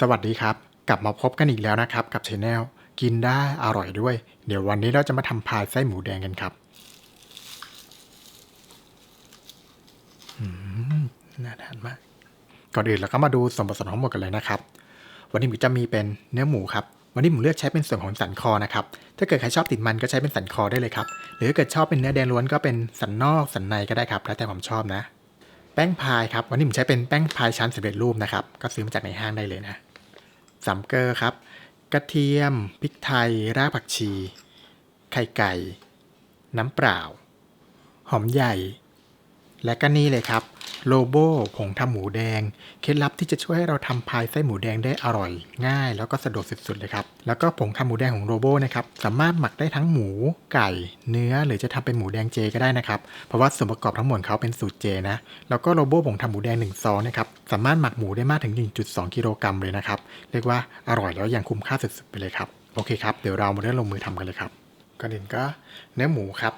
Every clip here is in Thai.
สวัสดีครับ กลับมาพบกันอีกแล้วนะครับ กับช anel กินได้อร่อยด้วย เดี๋ยววันนี้เราจะมาทำพายไส้หมูแดงกันครับน่าทานมาก ก่อนอื่นเราก็มาดูส่วนผสมทั้งหมดกันเลยนะครับ วันนี้หมูจะมีเป็นเนื้อหมูครับ วันนี้หมูเลือกใช้เป็นส่วนของสันคอนะครับ ถ้าเกิดใครชอบติดมันก็ใช้เป็นสันคอได้เลยครับ หรือถ้าเกิดชอบเป็นเนื้อแดงล้วนก็เป็นสันนอกสันในก็ได้ครับ แล้วแต่ความชอบนะแป้งพายครับ วันนี้ผมใช้เป็นแป้งพายชั้นสำเร็จรูปนะครับ ก็ซื้อมาจากในห้างได้เลยนะ สามเกลอครับ กระเทียม พริกไทย รากผักชี ไข่ไก่ น้ำเปล่า หอมใหญ่ และก็นี่เลยครับ โลโบผงทำหมูแดง เคล็ดลับที่จะช่วยให้เราทำพายไส้หมูแดงได้อร่อย ง่าย แล้วก็สะดวกสุดๆเลยครับ แล้วก็ผงทำหมูแดงของโลโบนะครับสามารถหมักได้ทั้งหมูไก่ เนื้อหรือจะทำเป็นหมูแดงเจก็ได้นะครับ เพราะว่าส่วนประกอบทั้งหมดเขาเป็นสูตรเจนะแล้วก็โลโบผงทำหมูแดง1ซองนะครับสามารถหมักหมูได้มากถึง 1.2 กิโลกรัมเลยนะครับเรียกว่าอร่อยแล้วยังคุ้มค่าสุดๆไปเลยครับโอเคครับเดี๋ยวเรามาเริ่มลงมือทำกันเลยครับก่อนอื่นก็เนื้อหมูครับ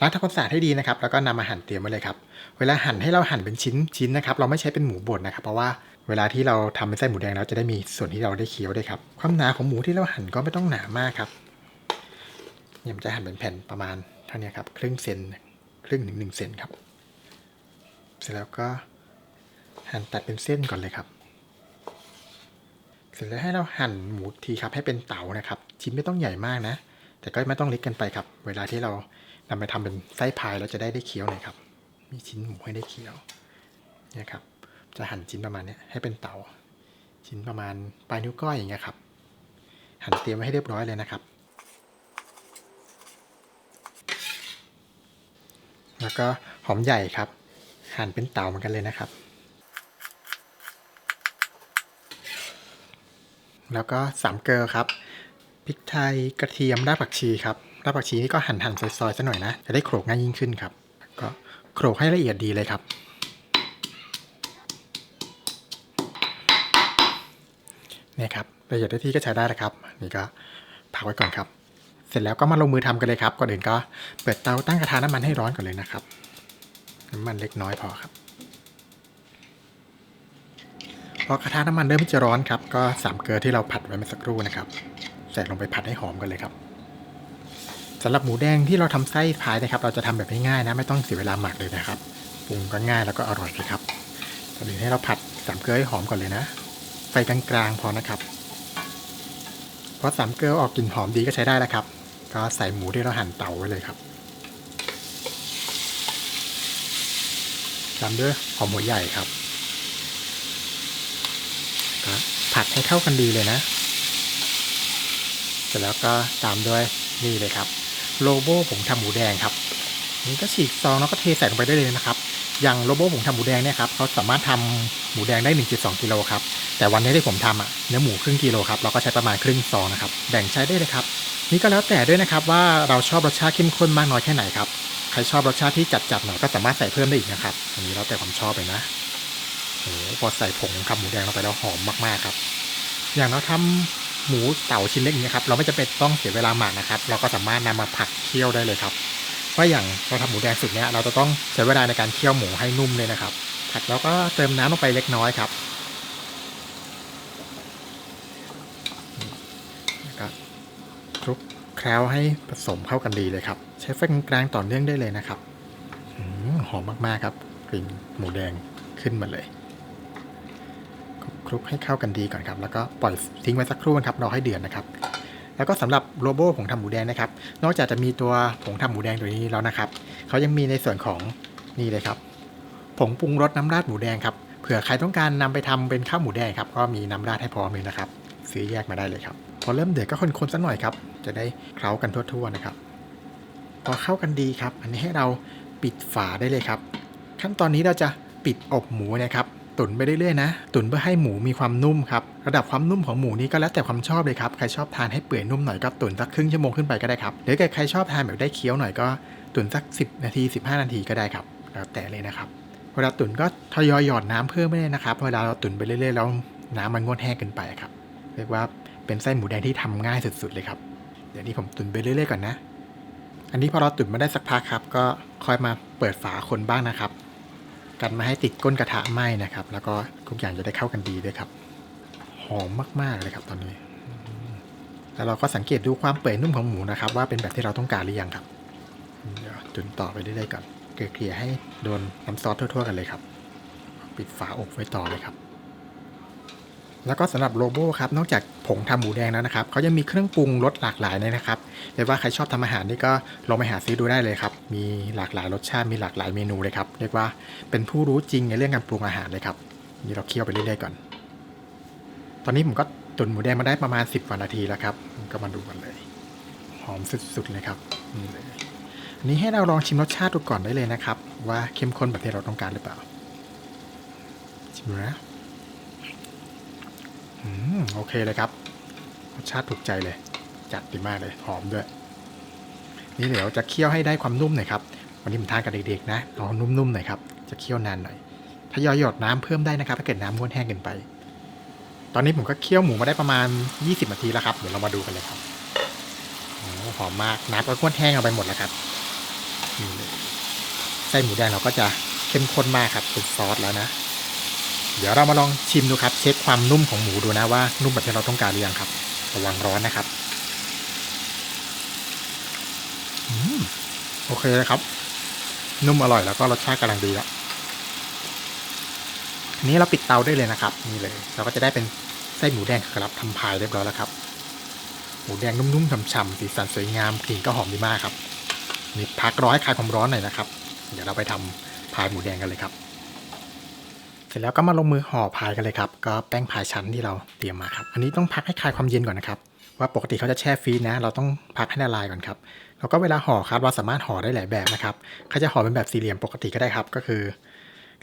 ล้างทำความสะอาดให้ดีนะครับ แล้วก็นำมาหั่นเตรียมไว้เลยครับ เวลาหั่นให้เราหั่นเป็นชิ้นชิ้นนะครับ เราไม่ใช้เป็นหมูบดนะครับ เพราะว่าเวลาที่เราทำเป็นไส้หมูแดงแล้วจะได้มีส่วนที่เราได้เคี้ยวได้วยครับ ความหนาของหมูที่เราหั่นก็ไม่ต้องหนามากครับเนี่ยมันจะหั่นเป็นแผ่นประมาณเท่านี้ครับครึ่งเซนครึ่งถึงหนึ่งเซนครับ เสร็จแล้วก็หั่นตัดเป็นเส้นก่อนเลยครับ เสร็จแล้วให้เราหั่นหมูทีครับให้เป็นเต๋านะครับ ชิ้นไม่ต้องใหญ่มากนะ แต่ก็ไม่ต้องเล็กเกันไปครับ เวลาที่เรานำไปทำเป็นไส้พายเราจะได้ได้เคี้ยวหน่อยครับ มีชิ้นหมูให้ได้เคี้ยวเนี่ยครับจะหั่นชิ้นประมาณนี้ให้เป็นเตาชิ้นประมาณปลายนิ้วก้อยอย่างเงี้ยครับ หั่นเตรียมไว้ให้เรียบร้อยเลยนะครับ แล้วก็หอมใหญ่ครับ หั่นเป็นเตาเหมือนกันเลยนะครับ แล้วก็สามเกลือครับพริกไทยกระเทียมรากผักชีครับรากผักชีนี่ก็หั่นหั่นซอยๆซะหน่อยนะ จะได้โขลกง่ายยิ่งขึ้นครับ ก็ โขลกให้ละเอียดดีเลยครับเนี่ยครับละเอียดได้ที่ก็ใช้ได้แล้วครับ นี่ก็พักไว้ก่อนครับ เสร็จแล้วก็มาลงมือทำกันเลยครับ ก่อนอื่นก็เปิดเตาตั้งกระทะน้ำมันให้ร้อนก่อนเลยนะครับ น้ำมันเล็กน้อยพอครับพอกระทะน้ำมันเริ่มที่จะร้อนครับ ก็สามเกลือที่เราผัดไว้เมื่อสักครู่นะครับ ใส่ลงไปผัดให้หอมกันเลยครับ สำหรับหมูแดงที่เราทำไส้พายนะครับ เราจะทำแบบง่ายๆนะ ไม่ต้องเสียเวลาหมักเลยนะครับปรุงก็ง่ายแล้วก็อร่อยเลยครับตอนนี้ให้เราผัดสามเกลือให้หอมก่อนเลยนะ ไฟกลางๆพอนะครับพอสามเกลือออกกลิ่นหอมดีก็ใช้ได้แล้วครับ ก็ใส่หมูที่เราหั่นเตาไว้เลยครับตามด้วยหอมหัวใหญ่ครับก็ผัดให้เข้ากันดีเลยนะ เสร็จแล้วก็ตามด้วยนี่เลยครับ โลโบผงทำหมูแดงครับนี่ก็ฉีกซองแล้วก็เทใส่ลงไปได้เลยนะครับ อย่างโลโบผงทำหมูแดงเนี่ยครับเขาสามารถทำหมูแดงได้ 1.2กิโลครับ แต่วันนี้ที่ผมทำอะเนื้อหมูครึ่งกิโลครับเราก็ใช้ประมาณครึ่งซองนะครับแบ่งใช้ได้เลยครับ นี่ก็แล้วแต่ด้วยนะครับว่าเราชอบรสชาติเข้มข้นมากน้อยแค่ไหนครับใครชอบรสชาติที่จัดๆหน่อยก็สามารถใส่เพิ่มได้อีกนะครับอันนี้แล้วแต่ความชอบเลยนะโอ้โหพอใส่ผงทำหมูแดงลงไปแล้วหอมมากๆครับ อย่างเราทำ หมูเต่าชิ้นเล็กนี้ครับเราไม่จำเป็นต้องเสียเวลาหมักนะครับ เราก็สามารถนำมาผัดเคี่ยวได้เลยครับเพราะอย่างเราทำหมูแดงสุดเนี้ยเราจะต้องใช้เวลาในการเคี่ยวหมูให้นุ่มเลยนะครับผัดแล้วก็เติมน้ำลงไปเล็กน้อยครับก็คลุกเคล้าให้ผสมเข้ากันดีเลยครับ ใช้ไฟกลางๆต่อเนื่องได้เลยนะครับอืมหอมมากๆครับกลิ่นหมูแดงขึ้นมาเลย ลุกให้เข้ากันดีก่อนครับ แล้วก็ปล่อยทิ้งไว้สักครู่นะครับรอให้เดือดนะครับ แล้วก็สำหรับโลโบผงทำหมูแดงนะครับ นอกจากจะมีตัวผงทำหมูแดงตัวนี้แล้วนะครับเขายังมีในส่วนของนี่เลยครับผงปรุงรสน้ำราดหมูแดงครับเผื่อใครต้องการนำไปทำเป็นข้าวหมูแดงครับก็มีน้ำราดให้พร้อมเลยนะครับ ซื้อแยกมาได้เลยครับพอเริ่มเดือดก็คนๆสักหน่อยครับจะได้เคล้ากันทั่วๆนะครับพอเข้ากันดีครับ อันนี้ให้เราปิดฝาได้เลยครับ ขั้นตอนนี้เราจะปิดอบหมูนะครับ ตุ๋นไปเรื่อยๆนะ ตุ๋นเพื่อให้หมูมีความนุ่มครับ ระดับความนุ่มของหมูนี้ก็แล้วแต่ความชอบเลยครับ ใครชอบทานให้เปื่อยนุ่มหน่อยก็ตุ๋นสักครึ่งชั่วโมงขึ้นไปก็ได้ครับ หรือใครชอบทานแบบได้เคี้ยวหน่อยก็ตุ๋นสัก 10 นาที 15 นาทีก็ได้ครับ แล้วแต่เลยนะครับ เวลาตุ๋นก็ทยอยหยอดน้ำเพิ่มไม่ได้นะครับ เวลาเราตุ๋นไปเรื่อยๆแล้วน้ำมันงวดแห้งเกินไปครับ เรียกว่าเป็นไส้หมูแดงที่ทำง่ายสุดๆเลยครับ เดี๋ยวนี้ผมตุ๋นไปเรื่อยๆก่อนนะ อันนี้พอเราตุ๋นมาได้สักพักครับ ก็คอยมาเปิดฝาคนบ้างนะครับ กันไมาให้ติดก้นกระทะไหม้นะครับ แล้วก็ทุกอย่างจะได้เข้ากันดีด้วยครับ หอมมากๆเลยครับตอนนี้แล้วเราก็สังเกตดูความเปื่อยนุ่มของหมูนะครับ ว่าเป็นแบบที่เราต้องการหรือยังครับเดี๋ยวจุนต่อไปเรื่อยๆก่อนเกลี่ยให้โดนน้ำซอสทั่วๆกันเลยครับ ปิดฝาอบไว้ต่อเลยครับแล้วก็สำหรับโลโบครับนอกจากผงทำหมูแดงแล้วนะครับเขายังมีเครื่องปรุงรสหลากหลายเลยนะครับ เรียกว่าใครชอบทำอาหารนี่ก็ลองไปหาซื้อดูได้เลยครับ มีหลากหลายรสชาติมีหลากหลายเมนูเลยครับ เรียกว่าเป็นผู้รู้จริงในเรื่องการปรุงอาหารเลยครับนี่เราเคี่ยวไปเรื่อยๆก่อน ตอนนี้ผมก็ตุ๋นหมูแดงมาได้ประมาณ 10กว่านาทีแล้วครับก็มาดูกันเลย หอมสุดๆเลยครับนี่เลยอันนี้ให้เราลองชิมรสชาติดูก่อนได้เลยนะครับ ว่าเข้มข้นแบบที่เราต้องการหรือเปล่าชิมดูนะอืมโอเคเลยครับรสชาติถูกใจเลย จัดดีมากเลยหอมด้วย นี่เดี๋ยวจะเคี่ยวให้ได้ความนุ่มหน่อยครับวันนี้ผมทานกับเด็กๆนะเอานุ่มๆหน่อยครับจะเคี่ยวนานหน่อยถ้ายอยหยดน้ำเพิ่มได้นะครับ ถ้าเกิดน้ำม้วนแห้งเกินไป ตอนนี้ผมก็เคี่ยวหมูมาได้ประมาณ 20นาทีแล้วครับเดี๋ยวเรามาดูกันเลยครับโอ้หอมมากน้ำก็ม้วนแห้งเอาไปหมดแล้วครับนี่เลยไส้หมูแดงเราก็จะเข้มข้นมากครับเป็นซอสแล้วนะเดี๋ยวเรามาลองชิมดูครับ เช็คความนุ่มของหมูดูนะว่านุ่มแบบที่เราต้องการหรือยังครับ ระวังร้อนนะครับอืม โอเคเลยครับ นุ่มอร่อยแล้วก็รสชาติกำลังดีแล้วทีนี้เราปิดเตาได้เลยนะครับ นี่เลย เราก็จะได้เป็นไส้หมูแดงครับทำพายเรียบร้อยแล้วครับ หมูแดงนุ่มๆฉ่ำๆสีสันสวยงามกลิ่นก็หอมดีมากครับนี่พักร้อยคลายความร้อนหน่อยนะครับ เดี๋ยวเราไปทำพายหมูแดงกันเลยครับ เสร็จแล้วก็มาลงมือห่อพายกันเลยครับ ก็แป้งพายชั้นที่เราเตรียมมาครับ อันนี้ต้องพักให้คลายความเย็นก่อนนะครับ ว่าปกติเขาจะแช่ฟรีซนะ เราต้องพักให้ละลายก่อนครับ แล้วก็เวลาห่อครับเราสามารถห่อได้หลายแบบนะครับใครจะห่อเป็นแบบสี่เหลี่ยมปกติก็ได้ครับ ก็คือ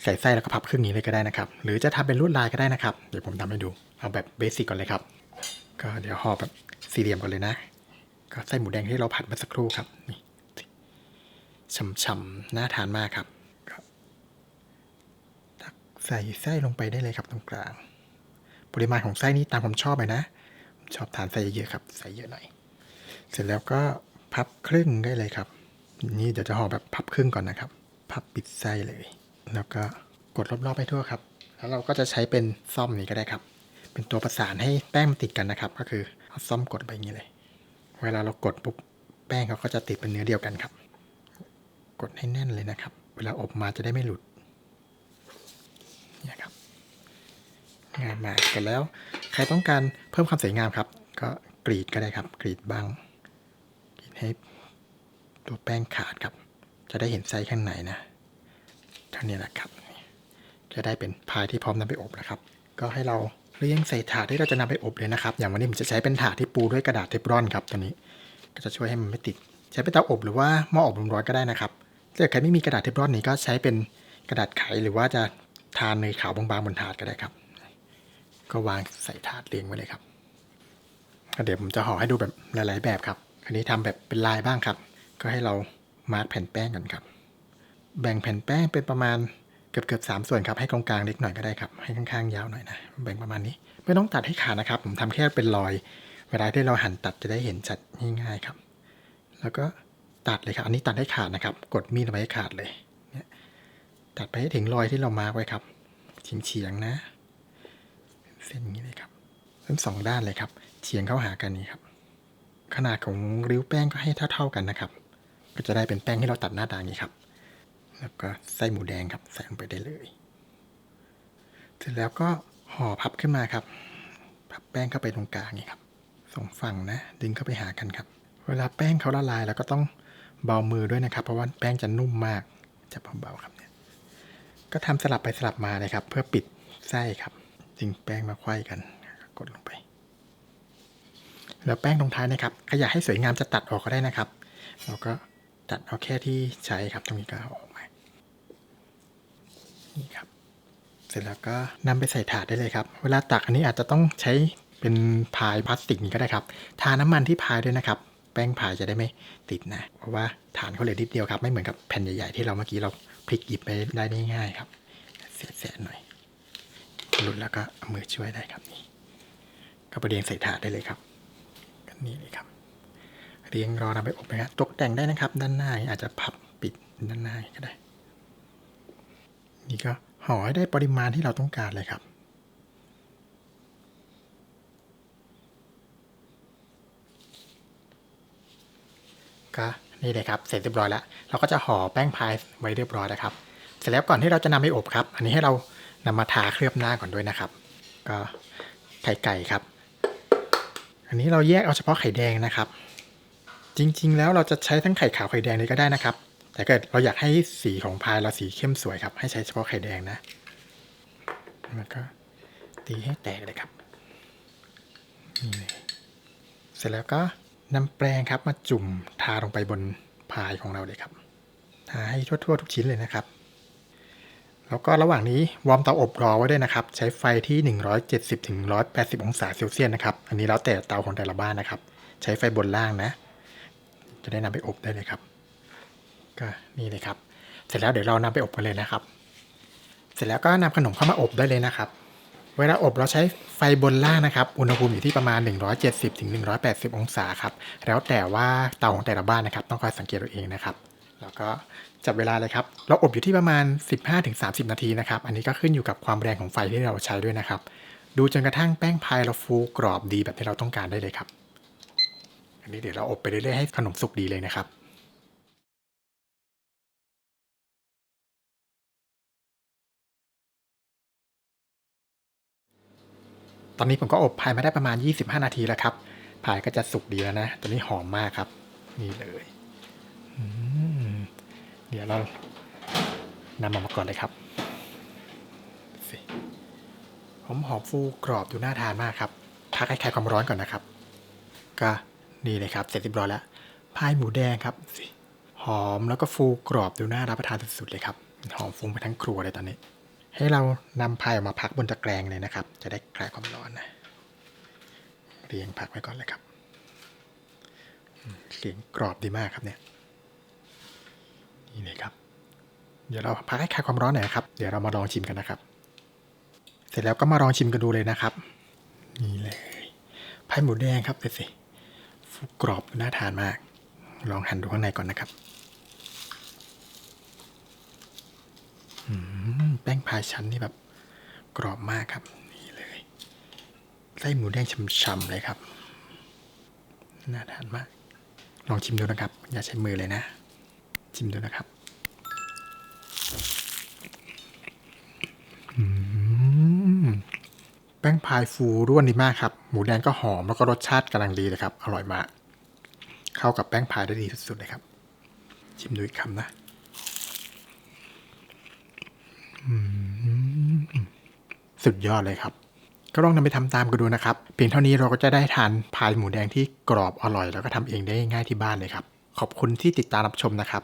ใส่ไส้แล้วก็พับครึ่งนี้เลยก็ได้นะครับ หรือจะทำเป็นลวดลายก็ได้นะครับ เดี๋ยวผมทำให้ดู เอาแบบเบสิกก่อนเลยครับ ก็เดี๋ยวห่อแบบสี่เหลี่ยมก่อนเลยนะ ก็ไส้หมูแดงที่เราผัดมาสักครู่ครับ นี่ฉ่ำๆน่าทานมากครับก็ตักใส่ไส้ลงไปได้เลยครับตรงกลาง ปริมาณของไส้นี้ตามผมชอบเลยนะ ชอบทานไส้เยอะๆครับ ใส่เยอะหน่อย เสร็จแล้วก็ พับครึ่งได้เลยครับ นี่เดี๋ยวจะห่อแบบพับครึ่งก่อนนะครับ พับปิดไส้เลย แล้วก็กดรอบๆไปทั่วครับ แล้วเราก็จะใช้เป็นซ่อมนี้ก็ได้ครับ เป็นตัวประสานให้แป้งมันติดกันนะครับ ก็คือเอาซ่อมกดไปอย่างนี้เลย เวลาเรากดปุ๊บแป้งเขาก็จะติดเป็นเนื้อเดียวกันครับ กดให้แน่นเลยนะครับ เวลาอบมาจะได้ไม่หลุดเนี่ยครับง่ายมากเสร็จแล้ว ใครต้องการเพิ่มความสวยงามครับ ก็กรีดก็ได้ครับ กรีดบ้าง ให้ตัวแป้งขาดครับ จะได้เห็นไส้ข้างในนะเท่านี้แหละครับ จะได้เป็นพายที่พร้อมนำไปอบนะครับ ก็ให้เราเรียงใส่ถาดที่เราจะนำไปอบเลยนะครับ อย่างวันนี้ผมจะใช้เป็นถาดที่ปูด้วยกระดาษเทฟลอนครับตัวนี้ ก็จะช่วยให้มันไม่ติด ใช้เป็นเตาอบหรือว่าหม้ออบลมร้อนก็ได้นะครับถ้าใครไม่มีกระดาษเทฟลอนนี้ก็ใช้เป็นกระดาษไขหรือว่าจะทานเนยขาวบางๆบนถาดก็ได้ครับ ก็วางใส่ถาดเรียงไว้เลยครับเดี๋ยวผมจะห่อให้ดูแบบหลายๆแบบครับ อันนี้ทำแบบเป็นลายบ้างครับ ก็ให้เรามาร์กแผ่นแป้งกันครับ แบ่งแผ่นแป้งเป็นประมาณเกือบเกือบสามส่วนครับ ให้ตรงกลางเล็กหน่อยก็ได้ครับ ให้ข้างๆยาวหน่อยนะ แบ่งประมาณนี้ ไม่ต้องตัดให้ขาดนะครับ ผมทำแค่เป็นรอย เวลาที่เราหั่นตัดจะได้เห็นชัดง่ายๆครับ แล้วก็ตัดเลยครับ อันนี้ตัดให้ขาดนะครับ กดมีดไว้ให้ขาดเลยเนี่ยตัดไปให้ถึงรอยที่เรามาร์กไว้ครับเฉียงๆนะ เส้นอย่างนี้เลยครับทั้งสองด้านเลยครับ เฉียงเข้าหากันนี้ครับ ขนาดของริ้วแป้งก็ให้เท่า ๆกันนะครับ ก็จะได้เป็นแป้งที่เราตัดหน้าตาอย่างนี้ครับ แล้วก็ไส้หมูแดงครับใส่ลงไปได้เลย เสร็จแล้วก็ห่อพับขึ้นมาครับ พับแป้งเข้าไปตรงกลางนี่ครับสองฝั่งนะ ดึงเข้าไปหากันครับ เวลาแป้งเขาละลายเราก็ต้องเบามือด้วยนะครับ เพราะว่าแป้งจะนุ่มมากจะเบาๆครับเนี่ยก็ทำสลับไปสลับมาเลยครับ เพื่อปิดไส้ครับ จึงแป้งมาไขว้กันกดลงไป แล้วแป้งตรงท้ายนะครับขยะให้สวยงามจะตัดออกก็ได้นะครับ เราก็ตัดเอาแค่ที่ใช้ครับตรงนี้ก็ออกมานี่ครับ เสร็จแล้วก็นำไปใส่ถาดได้เลยครับ เวลาตักอันนี้อาจจะต้องใช้เป็นพายพลาสติกนี้ก็ได้ครับ ทาน้ำมันที่พายด้วยนะครับ แป้งพายจะได้ไม่ติดนะ เพราะว่าฐานเขาเหลือนิดเดียวครับ ไม่เหมือนกับแผ่นใหญ่ๆที่เราเมื่อกี้เราพลิกหยิบไปได้ง่ายๆครับเสียดๆหน่อย หลุดแล้วก็เอามือช่วยได้ครับนี่ก็ไปเรียงใส่ถาดได้เลยครับ นี่ครับ เรียงรอนำไปอบนะครับตกแต่งได้นะครับ ด้านหน้าอาจจะพับปิดด้านหน้าก็ได้ นี่ก็ห่อได้ปริมาณที่เราต้องการเลยครับก็นี่เลยครับ เสร็จเรียบร้อยแล้ว เราก็จะห่อแป้งพายไว้เรียบร้อยแล้วครับ เสร็จแล้วก่อนที่เราจะนำไปอบครับ อันนี้ให้เรานำมาทาเคลือบหน้าก่อนด้วยนะครับ ก็ไข่ไก่ครับ อันนี้เราแยกเอาเฉพาะไข่แดงนะครับ จริง ๆ แล้วเราจะใช้ทั้งไข่ขาวไข่แดงเลยก็ได้นะครับ แต่เกิดเราอยากให้สีของพายเราสีเข้มสวยครับ ให้ใช้เฉพาะไข่แดงนะแล้วก็ตีให้แตกเลยครับนี่เลยเสร็จแล้วก็นำแปรงครับมาจุ่มทาลงไปบนพายของเราเลยครับทาให้ทั่วๆ ทุกชิ้นเลยนะครับ แล้วก็ระหว่างนี้วอร์มเตาอบรอไว้ด้วยนะครับ ใช้ไฟที่ 170-180 องศาเซลเซียสนะครับ อันนี้แล้วแต่เตาของแต่ละบ้านนะครับ ใช้ไฟบนล่างนะ จะได้นำไปอบได้เลยครับ ก็นี่เลยครับ เสร็จแล้วเดี๋ยวเรานำไปอบกันเลยนะครับ เสร็จแล้วก็นำขนมเข้ามาอบได้เลยนะครับ เวลาอบเราใช้ไฟบนล่างนะครับ อุณหภูมิอยู่ที่ประมาณ 170-180 องศาครับ แล้วแต่ว่าเตาของแต่ละบ้านนะครับ ต้องคอยสังเกตตัวเองนะครับ แล้วก็ จับเวลาเลยครับ เราอบอยู่ที่ประมาณ 15-30 นาทีนะครับ อันนี้ก็ขึ้นอยู่กับความแรงของไฟที่เราใช้ด้วยนะครับ ดูจนกระทั่งแป้งพายเราฟูกรอบดีแบบที่เราต้องการได้เลยครับ อันนี้เดี๋ยวเราอบไปเรื่อยๆให้ขนมสุกดีเลยนะครับตอนนี้ผมก็อบพายมาได้ประมาณ 25 นาทีแล้วครับพายก็จะสุกดีแล้วนะตัวนี้หอมมากครับ นี่เลย อืม เดี๋ยวเรานำมามาก่อนเลยครับสิหอมหอมฟูกรอบดูน่าทานมากครับพักให้คลายความร้อนก่อนนะครับ ก็นี่เลยครับเสร็จเรียบร้อยแล้วพายหมูแดงครับสิหอมแล้วก็ฟูกรอบดูน่ารับประทานสุดๆเลยครับหอมฟุ้งไปทั้งครัวเลยตอนนี้ ให้เรานำพายออกมาพักบนตะแกรงเลยนะครับ จะได้คลายความร้อนนะเรียงพักไว้ก่อนเลยครับเสียงกรอบดีมากครับเนี่ย นี่เลยครับเดี๋ยวเราพักให้คลายความร้อนหน่อยครับ เดี๋ยวเรามาลองชิมกันนะครับ เสร็จแล้วก็มาลองชิมกันดูเลยนะครับ นี่เลยพายหมูแดงครับดูสิฟูกรอบน่าทานมาก ลองหั่นดูข้างในก่อนนะครับแป้งพายชั้นนี่แบบกรอบมากครับ นี่เลยไส้หมูแดงช่ำๆเลยครับ น่าทานมาก ลองชิมดูนะครับ อย่าใช้มือเลยนะ ชิมดูนะครับแป้งพายฟูร่วนดีมากครับ หมูแดงก็หอมแล้วก็รสชาติกำลังดีเลยครับ อร่อยมาก เข้ากับแป้งพายได้ดีสุดๆเลยครับ ชิมดูอีกคำนะสุดยอดเลยครับ ก็ลองนำไปทำตามกันดูนะครับ เพียงเท่านี้เราก็จะได้ทานพายหมูแดงที่กรอบอร่อย แล้วก็ทำเองได้ง่ายที่บ้านเลยครับ ขอบคุณที่ติดตามรับชมนะครับ